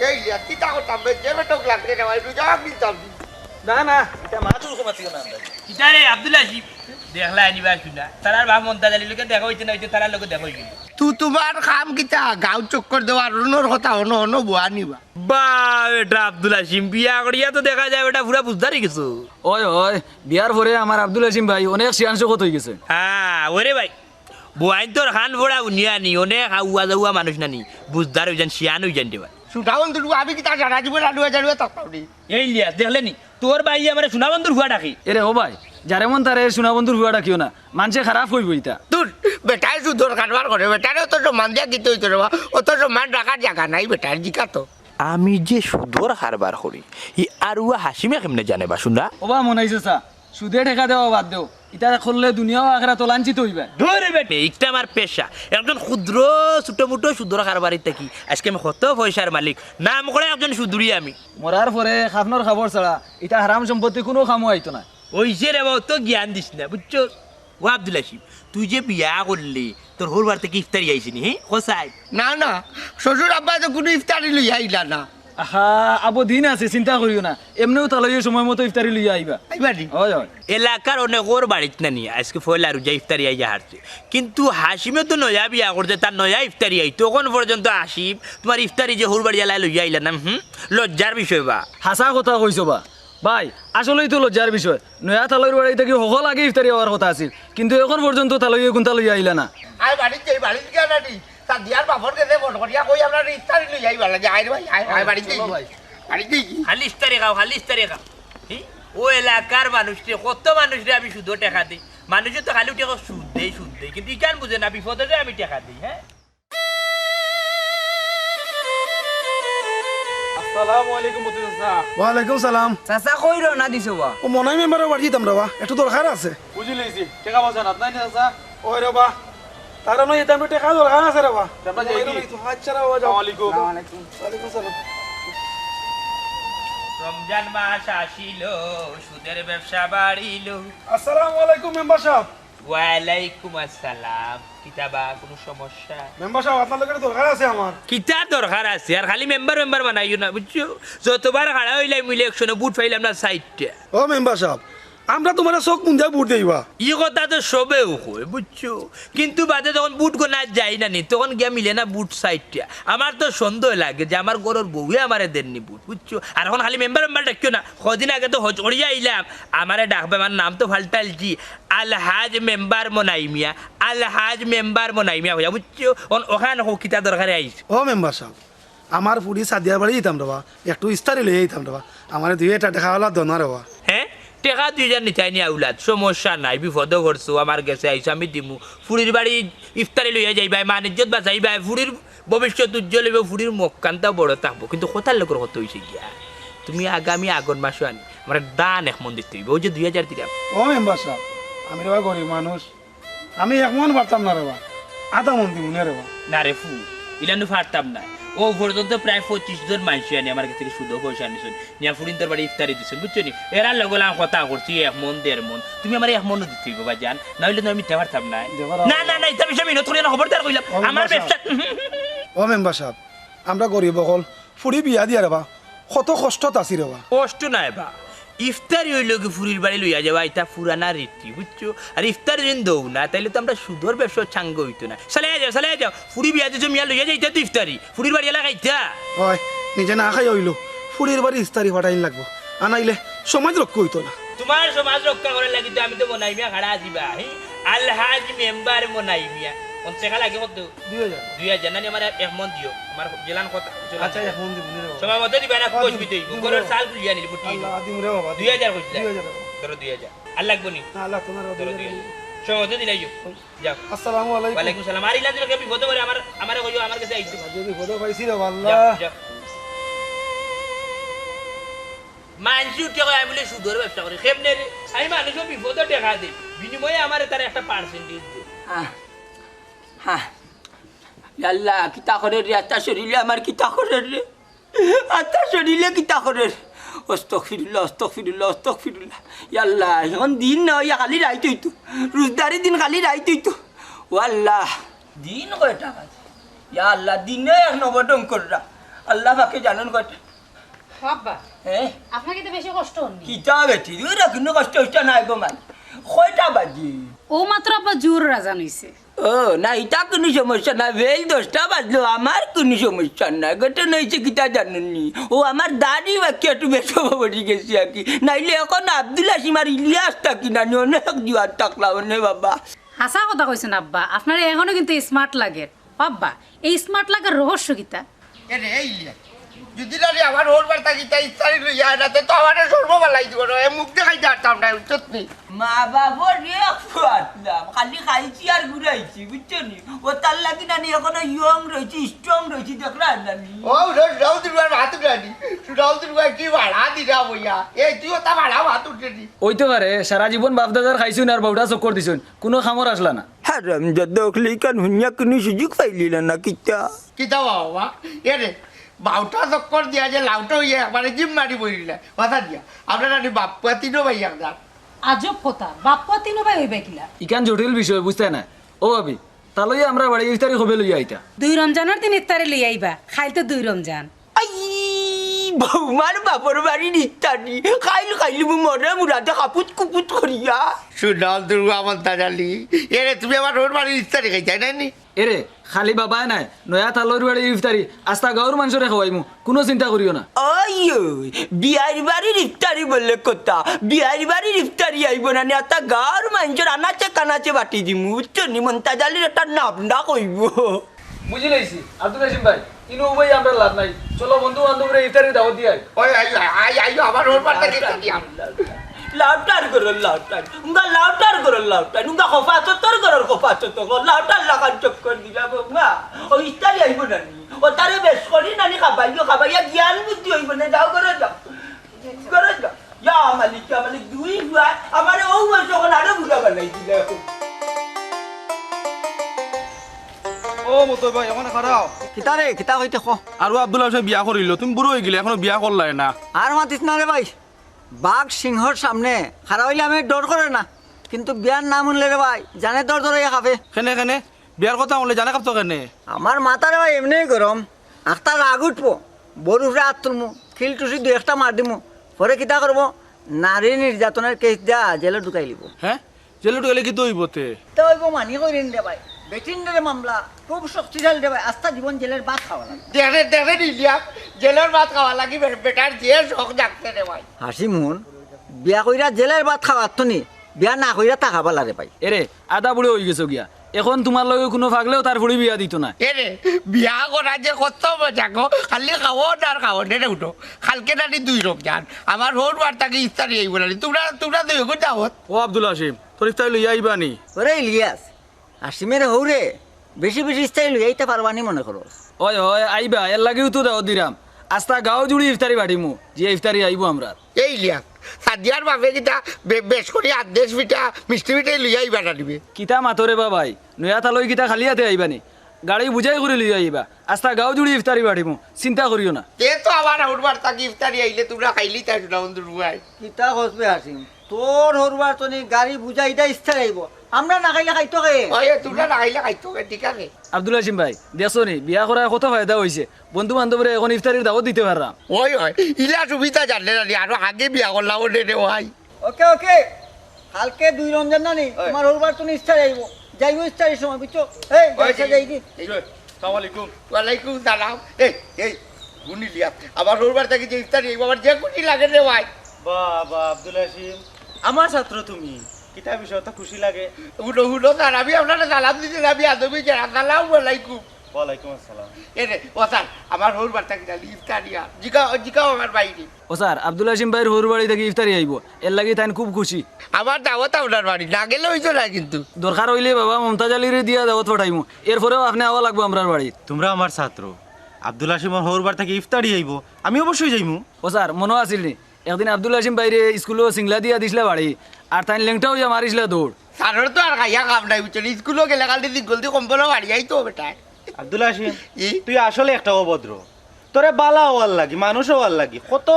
এটা দেখলা আনিবা শুনা তারার বাপ মন্তা জালি লোকে দেখা হইছে না হইছে তারার লোকে দেখা হইছে। তু তোমার কাম কিতা? গাঁও চক্কর দেওয়া রুনোর কথা হনো হনো বুয়া নিবা বা এটা আব্দুল বিয়া করিয়া তো দেখা যায় ওটা পুরা বুঝদারি কিছু। ওই ওই বিয়ার পরে আমার আব্দুল হাসিম ভাই অনেক সিয়ান শকত হয়ে গেছে। হ্যাঁ ওরে ভাই বুয়াইন তোর খান ফোড়া উনিয়া নি অনেক আউয়া যাওয়া মানুষ না। নি বুঝদার হইছেন শিয়ান হইছেন দেবা আমি জানা জানুয়া এই লিয়া দেখলে নি? তোর ভাই আমার হুয়া ডাকি। এরে ও ভাই যারে মন তারে হুয়া ডাকিও না। মানুষে খারাপ হইব ইতা তোর বেটার সুদর কারবার করে বেটারে অত সম্মান দিয়া দিতে হইতো রে অত সম্মান রাখার জায়গা নাই বেটার জিকা তো। আমি যে সুদর হারবার করি ই আরুয়া হাসিমে কেমনে জানে বা ও বা মনে হইছে চা। সুদে ঠেকা দেওয়া বাদ দেও। ইতা করলে দুনিয়াও আখরা তো লাঞ্ছিত হইবে। ধরে বেটে একটা আমার পেশা। একজন ক্ষুদ্র ছোট মোটো সুদর কারবারি থাকি আজকে আমি কত পয়সার মালিক। নাম করে একজন সুদুরি আমি। মরার পরে খাফনর খাবার ছাড়া ইতা হারাম সম্পত্তি কোনো খামো আইতো না। ওই যে রে বাবা তো জ্ঞান দিস না বুঝছ? ও আব্দুল হাসিম তুই যে বিয়া করলি তোর হোর বার থেকে ইফতারি আইসিনি হ্যাঁ কোসাই না না শ্বশুর আব্বা তো কোনো ইফতারি লই আইলা না। আহা আবো দিন আছে চিন্তা করিও না। এমনিও তালইয়ে সময় মতো ইফতারি লইয়া আইবা। আইবারি হয় হয়। এলাকার অনেক ওর বাড়িতে না নিয়ে আজকে ফয়লা রুজা ইফতারি আইয়া হারছে। কিন্তু হাসিমে তো নয়া বিয়া করছে তার নয়া ইফতারি আই। তখন পর্যন্ত হাসিম তোমার ইফতারি যে হোর বাড়ি এলাই লইয়া আইলা না হুম? লজ্জার বিষয় বা। হাসা কথা কইছো বা। ভাই আসলেই তো লজ্জার বিষয়। নয়া তালইর বাড়ি থেকে সকল আগে ইফতারি হওয়ার কথা আছিল? কিন্তু এখন পর্যন্ত তালইয়ে কোনটা লইয়া আইলা না। বাড়িতে বাড়িতে গিয়া না দিয়ার বাপর কেনে আমরা ইফতারি লই আইবা লাগে আই ভাই আই আই বাড়িতে। বাড়িতে। খালি ইফতারি খাও খালি ইফতারি খাও ও এলাকার মানুষকে কত মানুষরে আমি শুধু টেকা দিই। মানুষে তো খালি টেকা সুদ দেই সুদ দেই। কিন্তু ইকান বুঝে না বিপদে আমি টেকা দিই হ্যাঁ? ওয়ালাইকুম সালাম। চাচা কই রওনা দিছো বা? ও মনাই মেম্বারের বাড়ি যেতাম রা একটু দরকার আছে। বুঝি লইছি টাকা পয়সা নাত নাই চাচা? ওই রে বা তার নয় এটা আমি টাকা দরকার আছে রে বা। আমরা যাই কি? আচ্ছা রে বা যাও। আসসালামু আলাইকুম সালাম। রমজান মাস আসিল সুদের ব্যবসা বাড়িল। আসসালামু আলাইকুম মেম্বার সাহেব। ওয়ালাইকুম আসসালাম। কিতাবা কোনো সমস্যা? মেম্বার সাহেব আপনার লোকের দরকার আছে আমার। কিতা দরকার আছে? আর খালি মেম্বার মেম্বার বানাইও না বুঝছ? যতবার খাড়া হইলাম ইলেকশনে বুট পাইলাম না সাইডটা ও মেম্বার সাহেব আমরা তোমার চোখ মুন্দিয়া বুট দেইবা। ই কথা তো সবেও কয় বুঝছ? কিন্তু বাদে যখন বুট গোনা যাই না নি তখন গিয়া মিলে না বুট সাইডটা আমার তো সন্দেহ লাগে যে আমার গরুর বউয়ে আমারে দেননি বুট বুঝছ? আর এখন খালি মেম্বার মেম্বার ডাকিও না? কদিন আগে তো হজ করিয়া আইলাম। আমারে ডাকবে আমার নাম তো ফাল্টালছি আলহাজ মেম্বার মনাইমিয়া আলহাজ মেম্বার মনাইমিয়া হইয়া বুঝছ? অন- ওখানে কিতা দরকারে আইস ও মেম্বার সাহেব আমার পুরি সাদিয়ার বাড়ি যেতাম রে একটু ইস্তারি লই যেতাম রে আমার দুই এটা দেখা হলা দনা রে বা। হ্যাঁ? টেকা দুইজন নিচাই নিয়ে আউলাদ সমস্যা নাই বিপদও করছ আমার গেছে আইসো আমি দিমু। ফুরির বাড়ি ইফতারি লইয়া যাইবাই মানিজ্যত বাঁচাইবাই ফুরির ভবিষ্যৎ উজ্জ্বল হইব ফুরির মক্কানটা বড় থাকব কিন্তু কোথার লোকের কত হয়েছে গিয়া। তুমি আগামী আগন মাসে আনি আমার দান এক মন্দির তৈব ওই যে দুই হাজার দিলাম। ও মেম্বার সাহেব আমি রে বা গরিব মানুষ। আমি এক মন পারতাম না রে বা। আধা মন দিব না রে বা। না রে ফু ইলানু ফারতাম না। ও পর্যন্ত প্রায় পঁচিশ জন মানুষ আনি আমার কাছে শুধু পয়সা আনিছেন নিয়া ফুরিন তোর বাড়ি ইফতারি দিছেন বুঝছ নি? এরা আমি কথা করছি এক মন দেড় মন। তুমি আমার এক মনও দিতে হইব বা জান নইলে তো আমি মিথ্যা পারতাম না। না না না এটা বিষয় মিনত করি না খবরদার কইলাম। আমার বাসা। ব্যবসা ও মেম্বার সাহেব আমরা গরিব হল ফুরি বিয়া দিয়া রে বা কত কষ্টত আছি রে বা কষ্ট নাই বা। ইফতারি হইল কি ফুরির বাড়ি লইয়া যাওয়া এটা পুরানা রীতি বুঝছ? আর ইফতার যদি দৌ না তাইলে তো আমরা সুদর ব্যবসা ছাঙ্গ হইতো না। সালে যাও সালে যাও ফুরি বিয়া দিছো মিয়া লইয়া যাইতা তো ইফতারি। ফুরির বাড়ি এলা খাইতা হয় নিজে না খাই হইল ফুরির বাড়ি ইস্তারি ফাটাইন লাগবো। আনাইলে সমাজ রক্ষা হইতো না। তোমার সমাজ রক্ষা করার লাগি তো আমি তো মনাই মিয়া খাড়া দিবা আলহাজ মেম্বার মনাই মিয়া। কোন টাকা লাগে কত দুই হাজার। দুই হাজার নানি আমার এক মন দিও আমার জেলান কথা আচ্ছা এখন দিব সময় মতো দিবা না কইবি তুই দিব, সাল খুলিয়া নিলি বুটি আল্লাহ দিম রে বাবা দুই হাজার কইছিলা দুই হাজার বাবা। ধরো দুই হাজার আর লাগবো নি? না, আল্লাহ তোমার ধরো দুই হাজার সময় মতো দিলাই যাও আসসালামু আলাইকুম। ওয়ালাইকুম সালাম। আর ইলাজ কে বিপদ করে আমার আমার কইও আমার কাছে আইছো যদি বড় পাইছি রে আল্লাহ। যাও। উঠে কয় আমি বলে সুদর ব্যবসা করি কেমনে আমি মানুষও বিপদ দেখা দিই। বিনিময়ে আমার তার একটা পার্সেন্টেজ দিই হ্যাঁ। আল্লাহ কিতা করে রে? আত্মা শরীরে আমার কিতা করে রে? আত্মা শরীরে কিতা করে রে অস্তক ফিরুল্লাহ অস্তক ফিরুল্লাহ অস্তক ফিরুল্লাহ আল্লাহ এখন দিন না ইয়া খালি রাইত হইতো। রোজদারি দিন খালি রাইত হইতো। ও আল্লাহ দিন কয়টা বাজে ইয়া আল্লাহ দিনে এক নবটং কররা আল্লাহ পাকে জানুন কথা আব্বা হ্যাঁ আপনাকে তো বেশি কষ্ট হননি। কিতা বেটি কিন্তু কষ্ট হচ্ছে নাই গো মান কয়টা বাজি? ও মাত্র আব্বা জোর রাজান হইছে ও না এটা কোনো সমস্যা না বেল দশটা বাজলো আমার কোনো সমস্যা না গোটা নইছে কিতা জানুননি ও আমার দাড়ি বাকি একটু বেশি পড়ে গেছি আর কি। নাইলে এখন আব্দুল হাসিম আর ইলিয়াস থাকি না অনেক জুয়ার থাকলাম নে বাবা। হাসা কথা কইছেন আব্বা আপনার এখনও কিন্তু স্মার্ট লাগে। আব্বা এই স্মার্ট লাগার রহস্য কিতা? এরে এই লিয়া যদি না আমার ওর বার্তা গীতা ইচ্ছারি লইয়া এটাতে তো আমার সর্ববেলাই দিব এ মুখ দেখাইতে পারতাম না। মা বাবার রে খালি খাইছি আর ঘুরাইছি বুঝছ নি? ও তার লাগি নানি এখনও ইয়ং রয়েছি স্ট্রং রয়েছি দেখলা ও রাউ ভাত উঠানি রাউ কি ভাড়া দিরা বইয়া এই তুইও তা ভাড়া ভাত উঠেনি ওইতে পারে সারা জীবন বাপদাদার খাইছুন আর বউটা চক্কর দিছুন। কোনো খামর আসলা না। হারাম যদ কান হুঞ্জা কোনো সুযোগ পাইলি না না কিতা? কিতা বাবা? এরে বাউটা চক্কর দিয়া যে লাউটা হইয়া একবারে জিম মারি বইলা কথা দিয়া। আপনার আমি বাপ্পা তিনো ভাই একদার আজব কথা। বাপ্পা তিনো ভাই হইবে কিলা? ইকান জটিল বিষয় বুঝতে না ও ভাবি তাহলে আমরা বাড়ি ইফতারি হবে লইয়া আইতা। দুই রমজানের দিন ইফতারি লইয়া আইবা। খাইতে দুই রমজান আই! বৌমার বাপর বাড়ির ইত্যাদি। খাইল খাইল মরে মুরাতে কাপুত কুপুত করিয়া। সুনাল দুর্গা আমার দাদালি এরে তুমি আমার ওর বাড়ির ইচ্ছা রেখে যাই না এরে খালি বাবা নাই নয়া তালর বাড়ি ইফতারি আস্তা গাঁর মানুষরে খাওয়াইমু কোনো চিন্তা করিও না। অয়ো বিয়ার বাড়ির ইফতারি বললে কথা। বিয়ার বাড়ির ইফতারি আইব না একটা গাঁর মানুষের আনাচে কানাচে বাটি দিমু। বুঝছ নি মন্তা জালির একটা নামডা কইব। বুঝি লাইছি আব্দুল হাসিম ভাই ইনো ভাই আমরা লাভ নাই। চলো বন্ধু বান্ধবরে ইফতারি দাওয়াত দিয়াই ওই আই আইও আমার ওর বাড়িতে গেছে দিয়া। লাউটার করো লাউটার উঙ্গা লাউটার করো লাউটার উঙ্গা খোফা চত্বর করো খোফা চত্বর লাউটার লাগান চক্কর দিলা উঙ্গা ও ইস্তারি আইব নানি। ও তারে বেশ করি নানি খাবাইও খাবাইয়া জ্ঞান বুদ্ধি হইব না। যাও করে যাও। করে যাও। ইয়া মালিক মালিক দুই আমার ও যখন আরও বুড়া বানাই দিলে মতো ভাই এখন খারাপ কিতারে কিতা কইতে খ আৰু বিয়া কৰিল তুমি বুঢ়ো হৈ গেলে এখনও বিয়া কৰলাই না। আর মাতিস না রে ভাই বাঘ সিংহর সামনে খারাপ হইলে আমি ডর করে না। কিন্তু বিয়ার নাম শুনলে রে ভাই জানে দর ধরে খাবে কেনে কেনে? বিয়াৰ কথা শুনলে জানে কাপতো কেনে? আমার মাথারে ভাই এমনি গরম আখটা রাগ উঠবো বরুফরে হাত তুলমু খিল টুসি দু একটা মার দিমু। পরে কিতা করব নারী নির্যাতনের কেস দিয়া জেলে ঢুকাই লিব। হে? জেলে ঢুকাইলে কি দইব তে তো হইব মানি করিন রে ভাই। বেটিন্ডারে মামলা খুব শক্তিশালী ভাই আস্থা জীবন জেলের বাদ খাওয়া লাগে দেখে দেখে নিলিয়া জেলের ভাত খাওয়া লাগি বেটার যে শখ জাগতে রে ভাই। হাসি মুন বিয়া কইরা জেলের বাদ খাওয়ার তো নি বিয়া না কইরা টাকা পালা রে ভাই। এরে আদা বুড়ো হয়ে গেছো গিয়া। এখন তোমার লগে কোনো ফাগলেও তার ফুড়ি বিয়া দিত না। এরে বিয়া করা যে কত মজা গো খালি খাও আর খাও নেড়ে উঠো। কালকে নানি দুই রোগ যান আমার ওর বার্তাকে ইস্তারি এই বলে তোমরা তোমরা দুই গো যাও। ও আব্দুল হাসিম তোর ইফতারি লইয়া আইবা নি? ওরে ইলিয়াস হাসিমের হৌরে বেশি বেশি স্টাইল লইতে পারবানি মনে করো। ওই ওই আইবা এর লাগেও তো দাওয়াত দিরাম। আস্তা গাঁও জুড়ি ইফতারি বাড়িমু যে ইফতারি আইব আমরা। এই লিয়া সাদিয়ার বাপে বে- বেশ করে আদেশ পিঠা মিষ্টি পিঠাই লইয়াই বেটা দিবে কিতা মাতরে বা ভাই নয়া তালই কিতা খালি হাতে আইবানি গাড়ি বুঝাই করে লিয়ে আইবা। আস্তা গাঁও জুড়ি ইফতারি বাড়িমু চিন্তা করিও না। তে তো আমার ওর বার্তাকে ইফতারি আইলে তোমরা খাইলি তাই না বন্ধু কিতা হসবে হাসিম তোর হরবার তনি গাড়ি বুঝাইটা ইচ্ছা আইব। আমরা না খাইলে খাইতো কে ওই তোমরা না খাইলে খাইতো কে, ঠিক আছে? আব্দুল হাসিম ভাই দেখছ নি বিয়া করা কত ফায়দা হয়েছে বন্ধু বান্ধবরে এখন ইফতারির দাওয়াত দিতে পারলাম। ওই ওই ইলা সুবিধা জানলে না আরও আগে বিয়া করলাম রে রে ভাই। ওকে ওকে। কালকে দুই রমজান না নি তোমার হরবার তুমি ইচ্ছা আইব। যাইব ইচ্ছার সময় বুঝছ? এই যাইছে যাই দি সালাম আলাইকুম ওয়ালাইকুম সালাম। এই এই গুনি লিয়া আবার বার্তাকে যে ইফতারি আইব আমার যে খুশি লাগে রে ভাই। বাবা আব্দুল হাসিম আমার ছাত্র তুমি। কিতা বিষয় তো খুশি লাগে। হুলো হুলো স্যার আমি আপনারা সালাম দিতে যাবি আদমি যারা সালাম ওয়ালাইকুম ওয়ালাইকুম আসসালাম এরে ও স্যার আমার জানি ইফতারিয়া জিগাও জিগাও আমার বাইরে ও স্যার আব্দুল হাসিম ভাইয়ের হুর বাড়ি থেকে ইফতারি আইব এর লাগি তাই খুব খুশি। আমার দাওয়াত আপনার বাড়ি না গেলে হইতো না কিন্তু। দরকার হইলে বাবা মমতাজ আলীরে দিয়া দাওয়াত পাঠাইমু। এরপরেও আপনি আওয়া লাগবো আমরার বাড়ি তোমরা আমার ছাত্র। আব্দুল হাসিম হরবার থেকে ইফতারি আইব আমি অবশ্যই যাইমু। ও স্যার মনে আছিল নি? একদিন আব্দুল হাসিম বাইরে স্কুলও সিংলা দিয়া দিছিলে বাড়ি। আর তাই লেংটাও ইয়া মারিছিলে দৌড়। স্যারের তো আর খাইয়া কাম নাই বুঝছ স্কুলও গেলে কাল দিন গলতি কম্পলও বাড়ি আইতো বেটা। আব্দুল হাসিম তুই আসলে একটা অভদ্র। তোরে বালা হওয়ার লাগি মানুষ হওয়ার লাগি। কত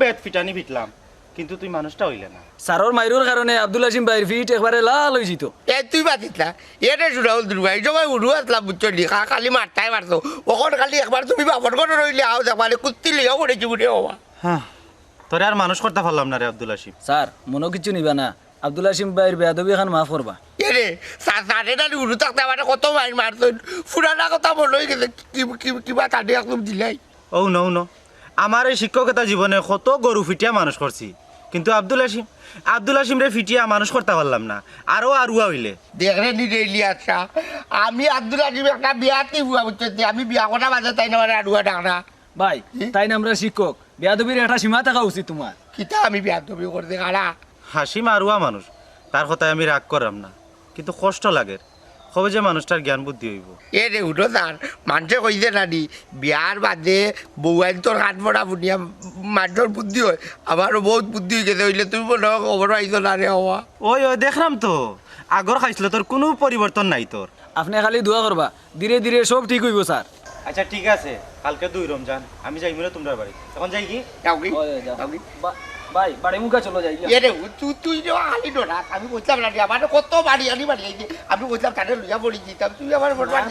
বেদ ফিটানি ফিটলাম কিন্তু তুই মানুষটা হইলে না। স্যারর মাইরোর কারণে আব্দুল হাসিম ভাইয়ের ফিট একবারে লাল হয়ে যেত এ তুই বাতিস না। এটা শুনা হল দুর্গা এই সময় উড়ু আসলাম বুঝছ খা খালি মারতাই মারতো। ওখন খালি একবার তুমি বাপর করে রইলে আও দেখবারে কুত্তি লিগাও পড়েছি বুড়ে হওয়া হ্যাঁ। তোরে আর মানুষ করতে পারলাম না রে আব্দুল আসিফ স্যার মনে কিছু নিবা না। আব্দুল হাসিম ভাইয়ের বেয়াদবি এখন মাফ করবা। এরে সাড়ে না উড়ু থাকতে আমার কত মাইন মারতো ফুরানা কথা মনে হয়ে গেছে কি- কি- কিবা তাদের একদম দিলাই ও নৌ ন। আমার এই শিক্ষকতা জীবনে কত গরু ফিটিয়া মানুষ করছি। কিন্তু আব্দুল হাসিম আব্দুল হাসিম রে ফিটিয়া মানুষ করতে পারলাম না। আরও আরুয়া হইলে। দেখলে নি রেলি আচ্ছা আমি আব্দুল আজিম একটা বিয়াতে বুয়া বুঝতে আমি বিয়া করা বাজে তাই না আডুয়া ডাকনা ভাই তাই না আমরা শিক্ষক? বেয়াদবির একটা সীমা থাকা উচিত তোমার। কিতা আমি বিয়া তবি করতে কারা হাসিম আরুয়া মানুষ তার কথায় আমি রাগ করাম না। কিন্তু কষ্ট লাগে কবে যে মানুষটার জ্ঞান বুদ্ধি হইব। এ রে উঠো তার মানুষে কইছে নানি বিয়ার বাদে বউয়াইন তোর হাত পড়া বুনিয়া মানুষের বুদ্ধি হয় আমারও বহুত বুদ্ধি হয়ে গেছে হইলে তুমি মনে হয় খবর পাইছো না রে হওয়া। ওই ওই দেখলাম তো আগর খাইছিল তোর কোনো পরিবর্তন নাই তোর আপনি খালি দোয়া করবা ধীরে ধীরে সব ঠিক হইব স্যার। আচ্ছা ঠিক আছে। কালকে দুই রমজান। আমি যাই মিলে তোমার বাড়ি। এখন যাই কি? যাও কি? যাও। কি? ভাই বাড়ি মুখে চলো যাই এ রে তুই তুই যে খালি ডোনা আমি বলছিলাম না আমার কত বাড়ি আনি বাড়ি আমি বলছিলাম তাদের লইয়া বলি দিতাম তুই আমার বড় বাড়ি